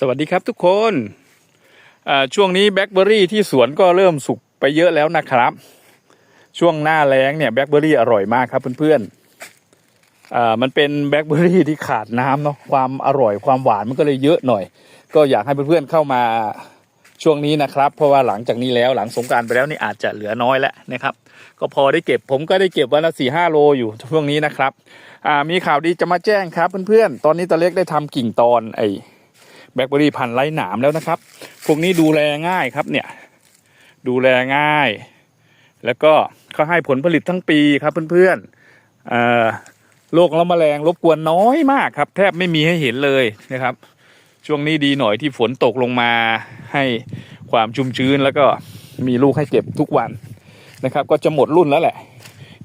สวัสดีครับทุกคนช่วงนี้แบล็คเบอร์รี่ที่สวนก็เริ่มสุกไปเยอะแล้วนะครับ ช่วงหน้าแล้งเนี่ยแบล็คเบอร์รี่อร่อยมากครับเพื่อนๆอ่ามันเป็นแบล็คเบอร์รี่ที่ขาดน้ำเนาะความอร่อยความหวานมันก็เลยเยอะหน่อย ก็อยากให้เพื่อนๆเข้ามาช่วงนี้นะครับ เพราะว่าหลังจากนี้แล้วหลังสงการไปแล้วนี่อาจจะเหลือน้อยแล้วนะครับ ก็พอได้เก็บผมก็ได้เก็บวันละสี่ห้าโลอยู่ช่วงนี้นะครับมีข่าวดีจะมาแจ้งครับเพื่อนๆตอนนี้ตาเล็กได้ทำกิ่งตอนไอ แบล็คเบอรี่พันธุ์ไร้หนามแล้วนะครับ พวกนี้ดูแลง่ายครับเนี่ย ดูแลง่าย แล้วก็เขาให้ผลผลิตทั้งปีครับเพื่อนๆเอ่อโรคและแมลงรบกวนน้อยมากครับ แทบไม่มีให้เห็นเลยนะครับ ช่วงนี้ดีหน่อยที่ฝนตกลงมาให้ความชุ่มชื้นแล้วก็มีลูกให้เก็บทุกวันนะครับ ก็จะหมดรุ่นแล้วแหละ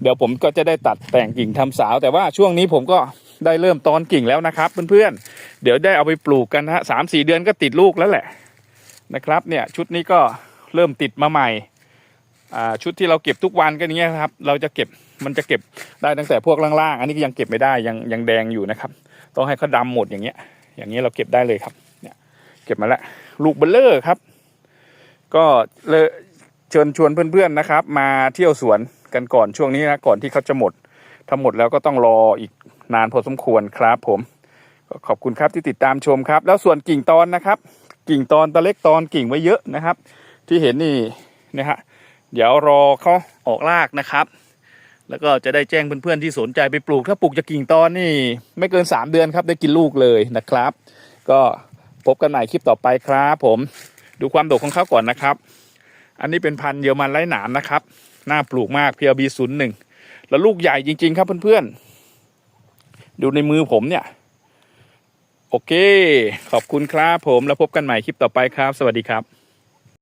เดี๋ยวผมก็จะได้ตัดแต่งกิ่งทำสาว แต่ว่าช่วงนี้ผมก็ ได้เริ่มตอนกิ่งแล้วนะครับ เพื่อนๆ เดี๋ยวได้เอาไปปลูกกันนะฮะสามสี่เดือนก็ติดลูกแล้วแหละนะครับเนี่ยชุดนี้ก็เริ่มติดมาใหม่ชุดที่เราเก็บทุกวันก็อย่างเนี้ยครับ เราจะเก็บมันจะเก็บได้ตั้งแต่พวกล่างๆ อันนี้ยังเก็บไม่ได้ยังยังแดงอยู่นะครับ ต้องให้เขาดำหมดอย่างเงี้ย อย่างเงี้ยเราเก็บได้เลยครับ เนี่ย เก็บมาแล้วลูกเบลเลอร์ครับ ก็เลยเชิญชวนเพื่อนๆนะครับ มาเที่ยวสวนกันก่อนช่วงนี้นะก่อนที่เขาจะหมดถ้าหมดแล้วก็ต้องรออีก นานพอสมควรครับผมก็ขอบคุณครับที่ติดตามชมครับ แล้วส่วนกิ่งตอนนะครับ กิ่งตอนตะเล็กตอนกิ่งไว้เยอะนะครับ ที่เห็นนี่นะฮะเดี๋ยวรอเขาออกรากนะครับ แล้วก็จะได้แจ้งเพื่อนๆที่สนใจไปปลูก ถ้าปลูกจากกิ่งตอนนี่ไม่เกิน 3 เดือนครับได้กินลูกเลยนะครับ ก็พบกันใหม่คลิปต่อไปครับผมดูความโดกของเขาก่อนนะครับ อันนี้เป็นพันธุ์เยอรมันไร้หนามนะครับ น่าปลูกมาก PLB 0 1 แล้วลูกใหญ่จริง ๆ ครับเพื่อนๆ ดูในมือผมเนี่ย โอเค ขอบคุณครับผมแล้วพบกันใหม่คลิปต่อไปครับ สวัสดีครับ